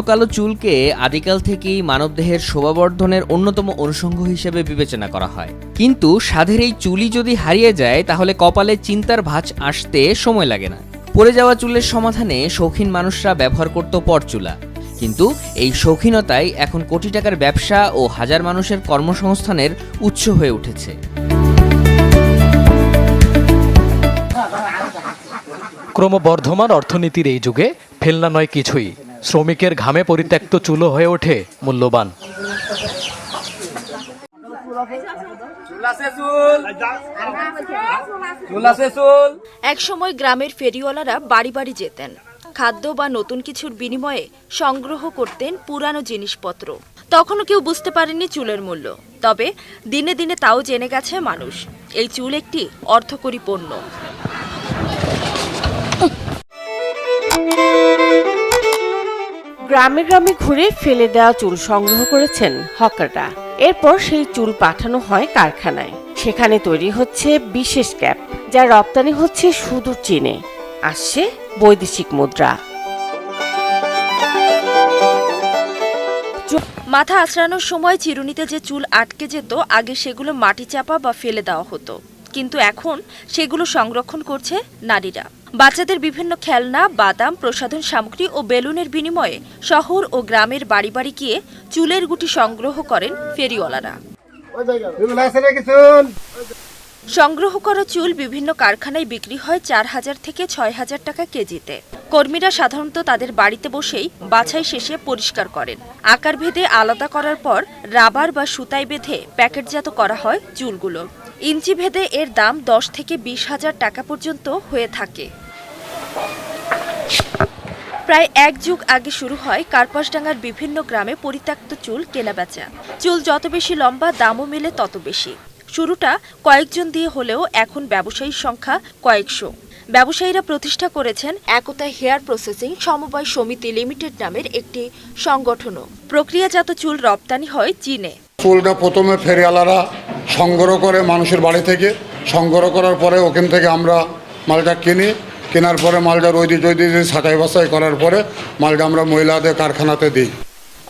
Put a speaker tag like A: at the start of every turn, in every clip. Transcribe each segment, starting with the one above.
A: ঘন কালো চুলকে আদিকাল থেকেই মানবদেহের শোভাবর্ধনের অন্যতম অনুষঙ্গ হিসেবে বিবেচনা করা হয়। কিন্তু সাধের এই চুলই যদি হারিয়ে যায়, তাহলে কপালে চিন্তার ভাঁজ আসতে সময় লাগে না। পড়ে যাওয়া চুলের সমাধানে শৌখিন মানুষরা ব্যবহার করত পরচুলা। কিন্তু এই শৌখিনতাই এখন কোটি টাকার ব্যবসা ও হাজার মানুষের কর্মসংস্থানের উৎস হয়ে উঠেছে।
B: ক্রমবর্ধমান অর্থনীতির এই যুগে ফেলনা নয় কিছুই। শ্রমিকের ঘামে পরিত্যক্ত চুলো হয়ে ওঠে মূল্যবান।
C: একসময় গ্রামের ফেরিওয়ালারা বাড়ি বাড়ি যেতেন। খাদ্য বা নতুন কিছুর বিনিময়ে সংগ্রহ করতেন পুরানো জিনিসপত্র। তখনও কেউ বুঝতে পারেনি চুলের মূল্য। তবে দিনে দিনে তাও জেনে গেছে মানুষ, এই চুল একটি অর্থকরী পণ্য।
D: গ্রামে গ্রামে ঘুরে ফেলে দেওয়া চুল সংগ্রহ করেছেন হকাররা। এরপর সেই চুল পাঠানো হয় কারখানায়। সেখানে তৈরি হচ্ছে বিশেষ ক্যাপ, যা রপ্তানি হচ্ছে সুদূর চীনে। আসছে বৈদেশিক মুদ্রা।
C: মাথা আঁচড়ানোর সময় চিরুনিতে যে চুল আটকে যেত, আগে সেগুলো মাটি চাপা বা ফেলে দেওয়া হতো। কিন্তু এখন সেগুলো সংরক্ষণ করছে নারীরা। বাচ্চাদের বিভিন্ন খেলনা, বাদাম, প্রসাধন সামগ্রী ও বেলুনের বিনিময়ে শহর ও গ্রামের বাড়ি বাড়ি গিয়ে চুলের গুটি সংগ্রহ করেন ফেরিওয়ালারা। সংগ্রহ করা চুল বিভিন্ন কারখানায় বিক্রি হয় চার হাজার থেকে ছয় হাজার টাকা কেজিতে। কর্মীরা সাধারণত তাদের বাড়িতে বসেই বাছাই শেষে পরিষ্কার করেন। আকার ভেদে আলাদা করার পর রাবার বা সুতায় বেঁধে প্যাকেটজাত করা হয় চুলগুলো। ইঞ্চি ভেদে এর দাম দশ থেকে বিশ হাজার টাকা পর্যন্ত হয়ে থাকে। প্রায় এক যুগ আগে শুরু হয় কার্পাসডাঙ্গার বিভিন্ন গ্রামে পরিত্যক্ত চুল কেনাবেচা। চুল যত বেশি লম্বা, দামও মেলে তত বেশি। শুরুটা কয়েকজন দিয়ে হলেও এখন ব্যবসায়ীর সংখ্যা কয়েকশো। ব্যবসায়ীরা প্রতিষ্ঠা করেছেন একতা হেয়ার প্রসেসিং সমবায় সমিতি লিমিটেড নামের একটি সংগঠনও। প্রক্রিয়াজাত চুল রপ্তানি হয় চীনে।
E: চুলটা প্রথমে ফেরিওয়ালারা সংগ্রহ করে মানুষের বাড়ি থেকে সংগ্রহ করার পরে ওখান থেকে আমরা মালটা কিনি। কেনার পরে মালটা রৈদি জৈদি ছাটাই বাছাই করার পরে মালটা আমরা মহিলাদের কারখানাতে দিই।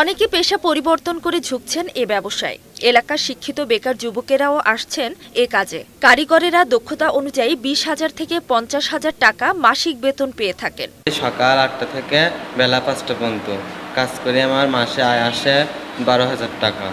C: অনেকে পেশা পরিবর্তন করে ঝুঁকছেন এ ব্যবসায়। এলাকার শিক্ষিত বেকার যুবকেরাও আসছেন এ কাজে। কারিগরেরা দক্ষতা অনুযায়ী বিশ হাজার থেকে পঞ্চাশ হাজার টাকা মাসিক বেতন পেয়ে থাকেন।
F: সকাল আটটা থেকে বেলা পাঁচটা পর্যন্ত। কাজ করে আমার মাসে আয় আসে বারো হাজার টাকা।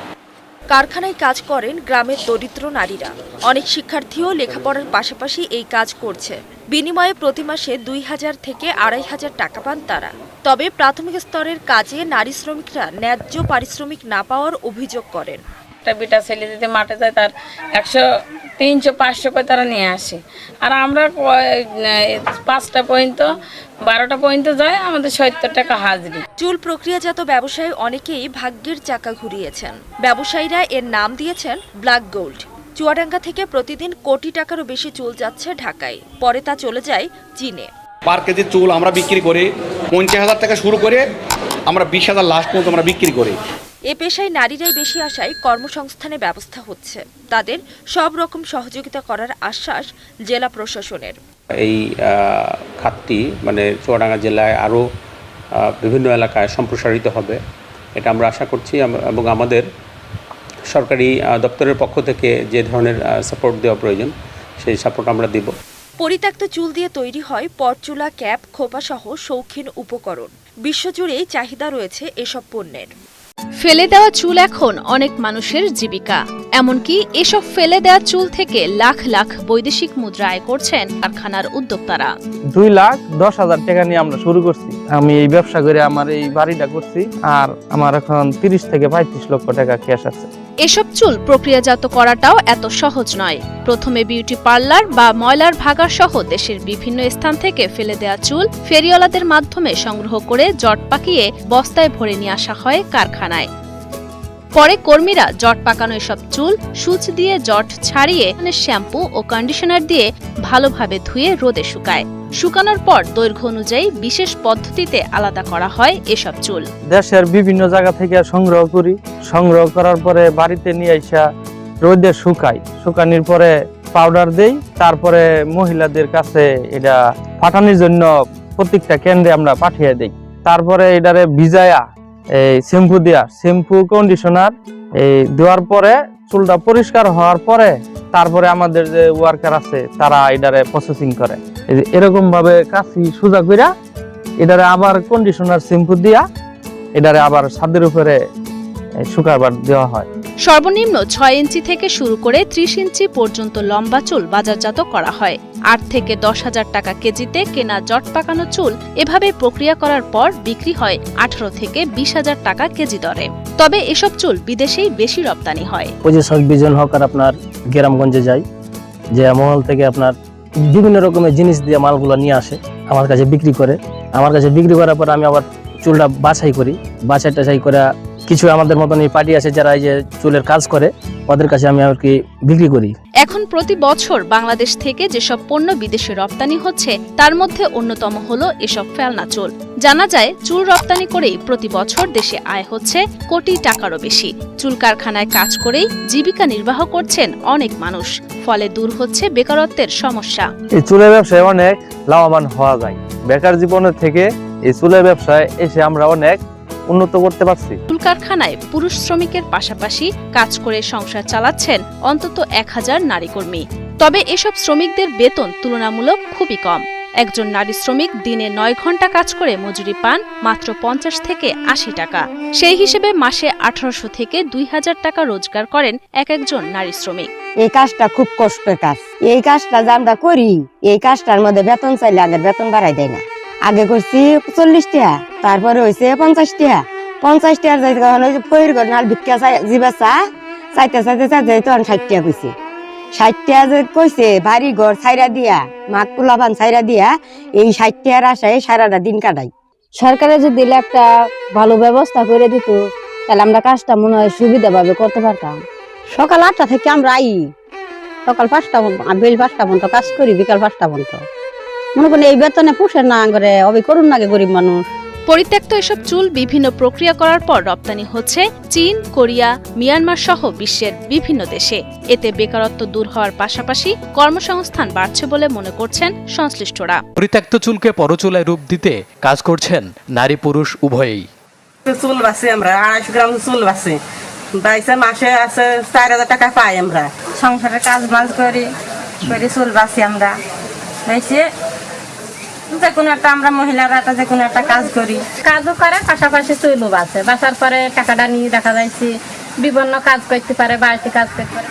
C: কারখানায় কাজ করেন গ্রামের দরিদ্র নারীরা। অনেক শিক্ষার্থীও লেখাপড়ার পাশাপাশি এই কাজ করছে। বিনিময়ে প্রতি মাসে দুই হাজার থেকে আড়াই হাজার টাকা পান তারা। তবে প্রাথমিক স্তরের কাজে নারী শ্রমিকরা ন্যায্য পারিশ্রমিক না পাওয়ার অভিযোগ করেন।
G: একটা বেটা ছেলে যদি মাঠে যায়, তার একশো তিনশো পাঁচশো করে তারা নিয়ে আসে। আর আমরা পাঁচটা পর্যন্ত বারোটা পর্যন্ত যায় আমাদের সত্তর টাকা হাজরি।
C: চুল প্রক্রিয়াজাত ব্যবসায়ী অনেকেই ভাগ্যের চাকা ঘুরিয়েছেন। ব্যবসায়ীরা এর নাম দিয়েছেন ব্ল্যাক গোল্ড। চুয়াডাঙ্গা থেকে প্রতিদিন কোটি টাকারও বেশি চুল যাচ্ছে ঢাকায়। পরে তা চলে যায় চীনে।
H: পার কেজি চুল আমরা বিক্রি করি পঞ্চাশ হাজার টাকা শুরু করে আমরা বিশ হাজার লাস্ট পর্যন্ত আমরা বিক্রি করি।
C: এ পেশায় নারীরাই বেশি আসায় কর্মসংস্থানে ব্যবস্থা হচ্ছে। তাদের সব রকম সহযোগিতা করার আশ্বাস জেলা প্রশাসনের।
I: এই খাতটি মানে চুয়াডাঙ্গা জেলায় আরও বিভিন্ন এলাকায় সম্প্রসারিত হবে। এটা আমরা আশা করছি এবং আমাদের সরকারি দপ্তরের পক্ষ থেকে যে ধরনের সাপোর্ট দেওয়া প্রয়োজন সেই সাপোর্ট আমরা দিব।
C: পরিত্যক্ত চুল দিয়ে তৈরি হয় পরচুলা ক্যাপ খোপা সহ শৌখিন উপকরণ। বিশ্বজুড়েই চাহিদা রয়েছে এসব পণ্যের।
J: ফেলে দেওয়া চুল এখন অনেক মানুষের জীবিকা। এমনকি এসব ফেলে দেওয়া চুল থেকে লাখ লাখ বৈদেশিক মুদ্রা আয় করছেন কারখানার উদ্যোক্তারা।
K: দুই লাখ দশ হাজার টাকা নিয়ে আমরা শুরু করছি। আমি এই ব্যবসা করে আমার এই বাড়িটা করছি, আর আমার এখন তিরিশ থেকে পঁয়ত্রিশ লক্ষ টাকা ক্যাশ আছে।
J: এসব চুল প্রক্রিয়াজাত করাটাও এত সহজ নয়। প্রথমে বিউটি পার্লার বা ময়লার ভাগার সহ দেশের বিভিন্ন স্থান থেকে ফেলে দেওয়া চুল ফেরিওয়ালাদের মাধ্যমে সংগ্রহ করে জট পাকিয়ে বস্তায় ভরে নিয়ে আসা হয় কারখানায়। পরে কর্মীরা জট পাকানো এসব চুল, সূচ দিয়ে জট ছাড়িয়ে শ্যাম্পু ও কন্ডিশনার দিয়ে ভালোভাবে ধুয়ে রোদে শুকায়। শুকানোর পর দৈর্ঘ্য অনুযায়ী বিশেষ পদ্ধতিতে আলাদা করা হয় এসব চুল।
K: দেশের বিভিন্ন জায়গা থেকে সংগ্রহ করি। সংগ্রহ করার পরে বাড়িতে নিয়ে আসা রোদে শুকাই। শুকানোর পরে পাউডার দেই। তারপরে মহিলাদের কাছে এটা পাঠানোর জন্য প্রত্যেকটা কেন্দ্রে আমরা পাঠিয়ে দেই। তারপরে এটারে ভিজায়া এই শ্যাম্পু দেয়া শ্যাম্পু কন্ডিশনার এই দেওয়ার পরে চুলটা পরিষ্কার হওয়ার পরে তারপরে আমাদের যে ওয়ার্কার আছে, তারা এটারে প্রসেসিং করে। এরকম ভাবে কাশি সোজা কইরা এটারে আবার কন্ডিশনার শ্যাম্পু দিয়া, এটারে আবার ছাদের উপরে শুকাবার দেওয়া হয়।
J: সর্বনিম্ন ছয় ইঞ্চি থেকে শুরু করে ত্রিশ ইঞ্চি পর্যন্ত লম্বা চুল বাজারজাত করা হয়। আট থেকে দশ হাজার টাকা কেজিতে কেনা জট পাকানো চুল এভাবে প্রক্রিয়া করার পর বিক্রি হয় আঠারো থেকে বিশ হাজার টাকা কেজি দরে। তবে এসব চুল বিদেশেই বেশি রপ্তানি হয়।
K: শখ বিজন হকার আপনার গ্রামগঞ্জে যায় যে মহল থেকে আপনার বিভিন্ন রকমের জিনিস দিয়ে মালগুলো নিয়ে আসে, আমার কাছে বিক্রি করে। আমার কাছে বিক্রি করার পর আমি আবার চুলটা বাছাই করি বাছাই টাছাই করে কিছু আমাদের মতন এই পার্টি আছে যারা এই যে চুলের কাজ করে ওদের কাছে আমি আর কি বিক্রি করি।
J: এখন প্রতি বছর বাংলাদেশ থেকে যেসব পণ্য বিদেশে রপ্তানি হচ্ছে তার মধ্যে অন্যতম হলো এসব ফেলনা চুল। জানা যায় চুল রপ্তানি করেই প্রতি বছর দেশে আয় হচ্ছে কোটি টাকারও বেশি। চুল কারখানায় কাজ করেই জীবিকা নির্বাহ করছেন অনেক মানুষ। ফলে দূর হচ্ছে বেকারত্বের সমস্যা।
K: এই চুলের ব্যবসায় অনেক লাভবান হওয়া যায়। বেকার জীবনের থেকে এই চুলের ব্যবসায় এসে আমরা অনেক উন্নত করতে পারছি।
J: চুল কারখানায় পুরুষ শ্রমিকের পাশাপাশি কাজ করে সংসার চালাচ্ছেন অন্তত এক হাজার নারী কর্মী। তবে এসব শ্রমিকদের বেতন তুলনামূলক খুবই কম। একজন নারী শ্রমিক দিনে নয় ঘণ্টা কাজ করে মজুরি পান মাত্র পঞ্চাশ থেকে আশি টাকা। সেই হিসেবে মাসে আঠারোশো থেকে দুই হাজার টাকা রোজগার করেন এক একজন নারী শ্রমিক।
L: এই কাজটা খুব কষ্টের কাজ। এই কাজটা যে আমরা করি এই কাজটার মধ্যে বেতন চাইলে আগের বেতন বাড়াই দেয় না। আগে করছি চল্লিশ টাকা তারপরে হয়েছে পঞ্চাশ টাকা পঞ্চাশ টাকার যাইতে কারণ ওই যে নাল ভিক্ষা জিবা চা চাইতে চাইতে চাইতে তখন ষাট টাকা কইছে। ষাট টাকা যে কইছে বাড়ি ঘর ছাইরা দিয়া মাক পোলাপান ছাইরা দিয়া এই ষাট টাকার আশায় সারাটা দিন কাটাই।
M: সরকারে যদি দিলে একটা ভালো ব্যবস্থা করে দিত তাহলে আমরা কাজটা মনে হয় সুবিধাভাবে করতে পারতাম।
L: সকাল আটটা থেকে আমরা আই। সকাল পাঁচটা বেল পাঁচটা পর্যন্ত কাজ করি বিকাল পাঁচটা পর্যন্ত। মনে করেন এই বেতনে পুষে না করে অবি করুন নাকি গরিব মানুষ।
J: পরিত্যক্ত এসব চুল বিভিন্ন প্রক্রিয়া করার পর রপ্তানি হচ্ছে চীন কোরিয়া মিয়ানমার সহ বিশ্বের বিভিন্ন দেশে। এতে বেকারত্ব দূর হওয়ার পাশাপাশি কর্মসংস্থান বাড়ছে বলে মনে করছেন সংশ্লিষ্টরা।
B: পরিত্যক্ত চুলকে পরচুলায় রূপ দিতে কাজ করছেন নারী পুরুষ উভয়েই।
N: চুল বাসি আমরা আড়াইশো গ্রাম চুল বাসি। বাইশে মাসে আছে চার হাজার টাকা পাই আমরা।
M: সংসারে কাজ বাজ করি করে চুল বাসি আমরা। হয়েছে। যে কোনো একটা আমরা মহিলারা একটা যে কোনো একটা কাজ করি। কাজও করে পাশাপাশি চুলও বাসে বাসার পরে টাকাটা নিয়ে দেখা যাচ্ছে বিভিন্ন কাজ করতে পারে বাড়িতে কাজ করতে পারে।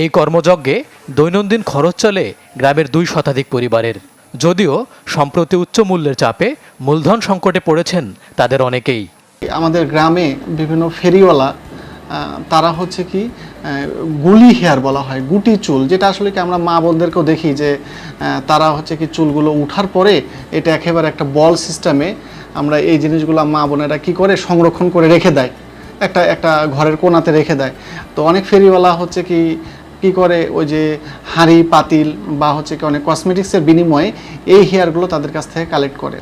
B: এই কর্মযজ্ঞে দৈনন্দিন খরচ চলে গ্রামের দুই শতাধিক পরিবারের। যদিও সম্প্রতি উচ্চ মূল্যের চাপে মূলধন সংকটে পড়েছেন তাদের অনেকেই।
O: আমাদের গ্রামে বিভিন্ন ফেরিওয়ালা তারা হচ্ছে কি গুলি হেয়ার বলা হয়, গুটি চুল, যেটা আসলে কি আমরা মা বোনদেরকেও দেখি যে তারা হচ্ছে কি চুলগুলো উঠার পরে এটা একেবারে একটা বল সিস্টেমে আমরা এই জিনিসগুলো মা বোনেরা কি করে সংরক্ষণ করে রেখে দেয়, একটা একটা ঘরের কোণাতে রেখে দেয়। তো অনেক ফেরিওয়ালা হচ্ছে কি কি করে ওই যে হাঁড়ি, পাতিল বা হচ্ছে কি অনেক কসমেটিক্সের বিনিময়ে এই হেয়ারগুলো তাদের কাছ থেকে কালেক্ট করে।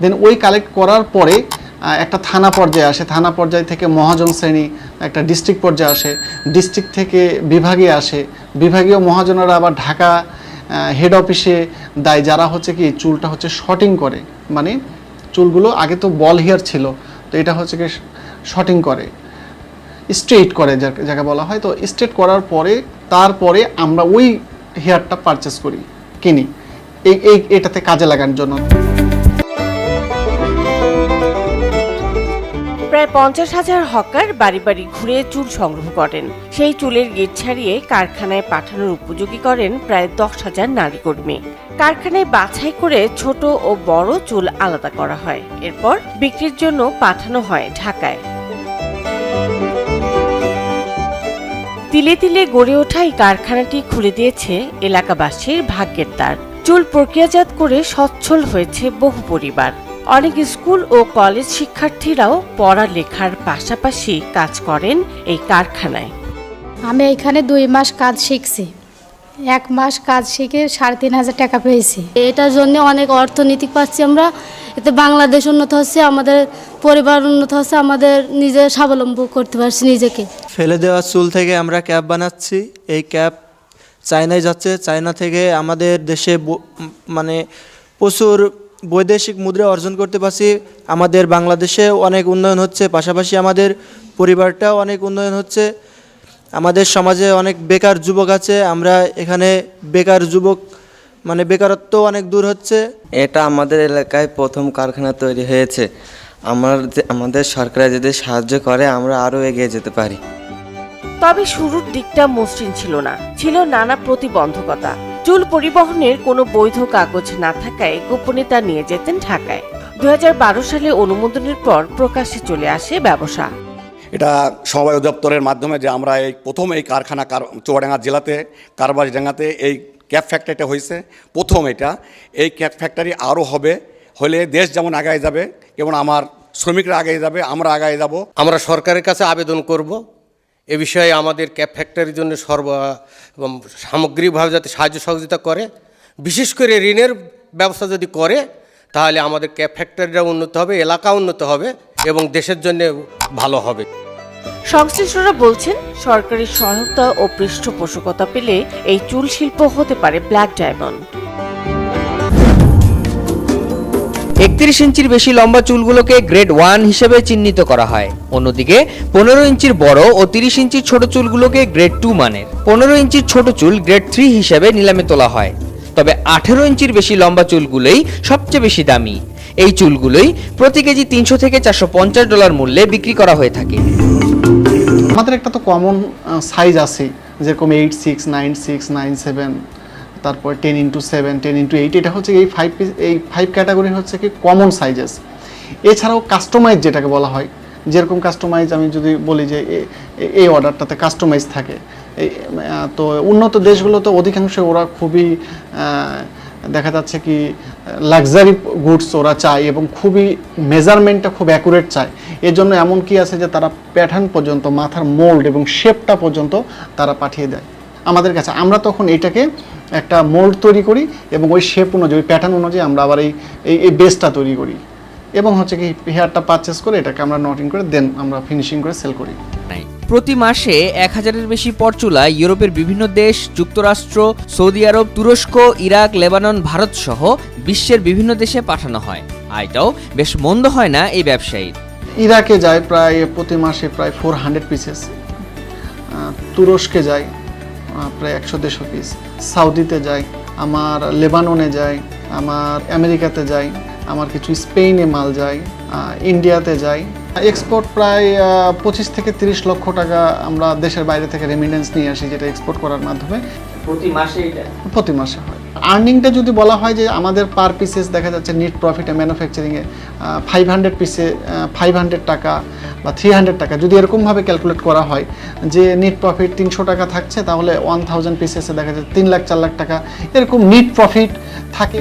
O: দেন ওই কালেক্ট করার পরে একটা থানা পর্যায়ে আসে। থানা পর্যায় থেকে মহাজন শ্রেণি, একটা ডিস্ট্রিক্ট পর্যায়ে আসে। ডিস্ট্রিক্ট থেকে বিভাগে আসে। বিভাগীয় মহাজনেরা আবার ঢাকা হেড অফিসে দেয়। যারা হচ্ছে কি, চুলটা হচ্ছে শর্টিং করে। মানে চুলগুলো আগে তো বল হেয়ার ছিল। তো এটা হচ্ছে কি শর্টিং করে। স্ট্রেট করে যাকে বলা হয়। তো স্ট্রেট করার পরে, তারপরে আমরা ওই হেয়ারটা পারচেস করি, কিনি। এই এটাতে কাজে লাগানোর জন্য।
D: প্রায় পঞ্চাশ হাজার হকার বাড়ি বাড়ি ঘুরে চুল সংগ্রহ করেন। সেই চুলের গেট ছাড়িয়ে কারখানায় পাঠানোর উপযোগী করেন প্রায় দশ হাজার নারী কর্মী। কারখানায় বাছাই করে ছোট ও বড় চুল আলাদা করা হয়। এরপর বিক্রির জন্য পাঠানো হয় ঢাকায়। তিলে তিলে গড়ে ওঠা এই কারখানাটি খুলে দিয়েছে এলাকাবাসীর ভাগ্যের দ্বার চুল প্রক্রিয়াজাত করে সচ্ছল হয়েছে বহু পরিবার। অনেক স্কুল ও কলেজ শিক্ষার্থীরাও পড়ালেখার পাশাপাশি কাজ করেন এই কারখানায়।
M: আমি এখানে দুই মাস কাজ শিখছি। এক মাস কাজ শিখে সাড়ে তিন হাজার টাকা পেয়েছি। এটার জন্য অনেক অর্থনৈতিক পাচ্ছি আমরা। এতে বাংলাদেশ উন্নত হচ্ছে আমাদের পরিবার উন্নত হচ্ছে আমাদের নিজে স্বাবলম্বী করতে পারছি নিজেকে।
F: ফেলে দেওয়া চুল থেকে আমরা ক্যাপ বানাচ্ছি। এই ক্যাপ চায়নায় যাচ্ছে। চায়না থেকে আমাদের দেশে ব- মানে প্রচুর
P: বৈদেশিক মুদ্রা অর্জন করতে পারছি। আমাদের বাংলাদেশে অনেক উন্নয়ন হচ্ছে পাশাপাশি আমাদের পরিবারটাও অনেক উন্নয়ন হচ্ছে। আমাদের সমাজে অনেক বেকার যুবক আছে আমরা এখানে বেকার যুবক মানে বেকারত্ব অনেক দূর হচ্ছে।
F: এটা আমাদের এলাকায় প্রথম কারখানা তৈরি হয়েছে। আমার যে- আমাদের সরকার যদি সাহায্য করে আমরা আরও এগিয়ে যেতে পারি।
D: তবে শুরুর দিকটা মসৃণ ছিল না ছিল নানা প্রতিবন্ধকতা। চুল পরিবহনের কোনো বৈধ কাগজ না থাকায় গোপনে তা নিয়ে যেতেন ঢাকায়। দু হাজার বারো সালে অনুমোদনের পর প্রকাশ্যে চলে আসে ব্যবসা।
H: এটা সমবায় অধিদপ্তরের মাধ্যমে যে আমরা এই প্রথম এই কারখানা কার চুয়াডাঙ্গা জেলাতে কারবাসডাঙ্গাতে এই ক্যাপ ফ্যাক্টরিটা হয়েছে। প্রথম এটা। এই ক্যাপ ফ্যাক্টরি আরও হবে। হলে দেশ যেমন আগায় যাবে যেমন আমার শ্রমিকরা আগায় যাবে আমরা আগায় যাব।
Q: আমরা সরকারের কাছে আবেদন করব। এ বিষয়ে আমাদের ক্যাব ফ্যাক্টরির জন্য সর্ব সামগ্রিকভাবে যাতে সাহায্য সহযোগিতা করে, বিশেষ করে ঋণের ব্যবস্থা যদি করে, তাহলে আমাদের ক্যাব ফ্যাক্টরিটা উন্নত হবে এলাকা উন্নত হবে এবং দেশের জন্য ভালো হবে।
D: সংশ্লিষ্টরা বলছেন, সরকারি সহায়তা ও পৃষ্ঠপোষকতা পেলে এই চুল শিল্প হতে পারে ব্ল্যাক ডায়মন্ড।
A: একত্রিশ ইঞ্চির বেশি লম্বা চুলগুলোকে গ্রেড ওয়ান হিসেবে চিহ্নিত করা হয়। অন্যদিকে, পনেরো ইঞ্চির বড় ও তিরিশ ইঞ্চির ছোট চুলগুলোকে গ্রেড টু মানের। পনেরো ইঞ্চির ছোট চুল গ্রেড থ্রি হিসেবে নিলামে তোলা হয়। তবে আঠেরো ইঞ্চির বেশি লম্বা চুলগুলোই সবচেয়ে বেশি দামি। এই চুলগুলোই প্রতি কেজি তিনশো থেকে চারশো পঞ্চাশ ডলার মূল্যে বিক্রি করা হয়ে থাকে।
O: আমাদের একটা তো কমন সাইজ আছে, যেরকম eight six nine six nine seven তারপর ten into seven ten into eight এটা হচ্ছে এই ফাইভ এই ফাইভ ক্যাটাগরি হচ্ছে কি কমন সাইজেস এছাড়াও কাস্টমাইজ যেটাকে বলা হয়, যেরকম কাস্টমাইজ আমি যদি বলি যে এই অর্ডারটাতে কাস্টমাইজ থাকে। তো উন্নত দেশগুলোতে অধিকাংশ ওরা খুবই দেখা যাচ্ছে কি লাক্সারি গুডস ওরা চায় এবং খুবই মেজারমেন্টটা খুব অ্যাকুরেট চায়। এর জন্য এমন কি আছে যে তারা প্যাটার্ন পর্যন্ত, মাথার মোল্ড এবং শেপটা পর্যন্ত তারা পাঠিয়ে দেয়। আমাদের কাছে। আমরা তখন এটাকে একটা মোল্ড তৈরি করি এবং ওই শেপ অনুযায়ী প্যাটার্ন অনুযায়ী আমরা আবার এই এই- বেসটা তৈরি করি। এবং হচ্ছে কি হেয়ারটা পারচেস করে এটাকে আমরা নটিং করে দেন আমরা ফিনিশিং করে সেল করি।
A: প্রতি মাসে এক হাজারের বেশি পরচুলা ইউরোপের বিভিন্ন দেশ যুক্তরাষ্ট্র সৌদি আরব তুরস্ক ইরাক লেবানন ভারত সহ বিশ্বের বিভিন্ন দেশে পাঠানো হয়। আয়টাও বেশ মন্দ হয় না এই ব্যবসায়ীর
O: ইরাকে যায় প্রায় প্রতি মাসে প্রায় ফোর হান্ড্রেড পিসেস তুরস্কে যায়। প্রায় একশো দেড়শো পিস সাউদিতে যাই আমার লেবাননে যাই আমার আমেরিকাতে যাই আমার কিছু স্পেনে মাল যাই ইন্ডিয়াতে যাই। এক্সপোর্ট প্রায় পঁচিশ থেকে তিরিশ লক্ষ টাকা আমরা দেশের বাইরে থেকে রেমিডেন্স নিয়ে আসি যেটা এক্সপোর্ট করার মাধ্যমে।
A: প্রতি মাসে
O: প্রতি মাসে হয়। আর্নিংটা যদি বলা হয় যে আমাদের পার পিসেস দেখা যাচ্ছে নেট প্রফিটে ম্যানুফ্যাকচারিংয়ে ফাইভ হান্ড্রেড পিসে ফাইভ হান্ড্রেড টাকা বা থ্রি হান্ড্রেড টাকা। যদি এরকমভাবে ক্যালকুলেট করা হয় যে নেট প্রফিট তিনশো টাকা থাকছে, তাহলে ওয়ান থাউজেন্ড পিসেসে দেখা যাচ্ছে তিন লাখ, চার লাখ টাকা এরকম নেট প্রফিট থাকে।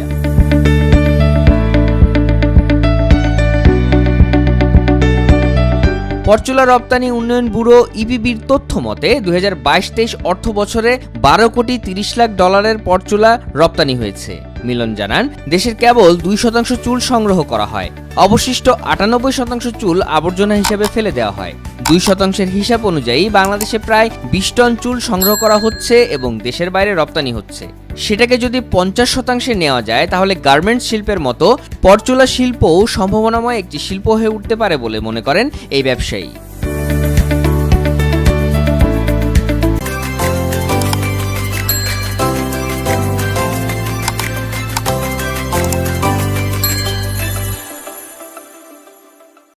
A: পরচুলা রপ্তানি উন্নয়ন ব্যুরো ইবিবির তথ্য মতে, দুই হাজার বাইশ তেইশ অর্থ বছরে বারো কোটি তিরিশ লাখ ডলারের পরচুলা রপ্তানি হয়েছে। মিলন জানান, দেশের কেবল দুই শতাংশ চুল সংগ্রহ করা হয়। অবশিষ্ট আটানব্বই শতাংশ চুল আবর্জনা হিসেবে ফেলে দেওয়া হয়। দুই শতাংশের হিসাব অনুযায়ী বাংলাদেশে প্রায় বিশ টন চুল সংগ্রহ করা হচ্ছে এবং দেশের বাইরে রপ্তানি হচ্ছে। সেটাকে যদি পঞ্চাশ শতাংশে নেওয়া যায়, তাহলে গার্মেন্টস শিল্পের মতো পরচুলা শিল্পও সম্ভাবনাময় একটি শিল্প হয়ে উঠতে পারে বলে মনে করেন এই ব্যবসায়ী।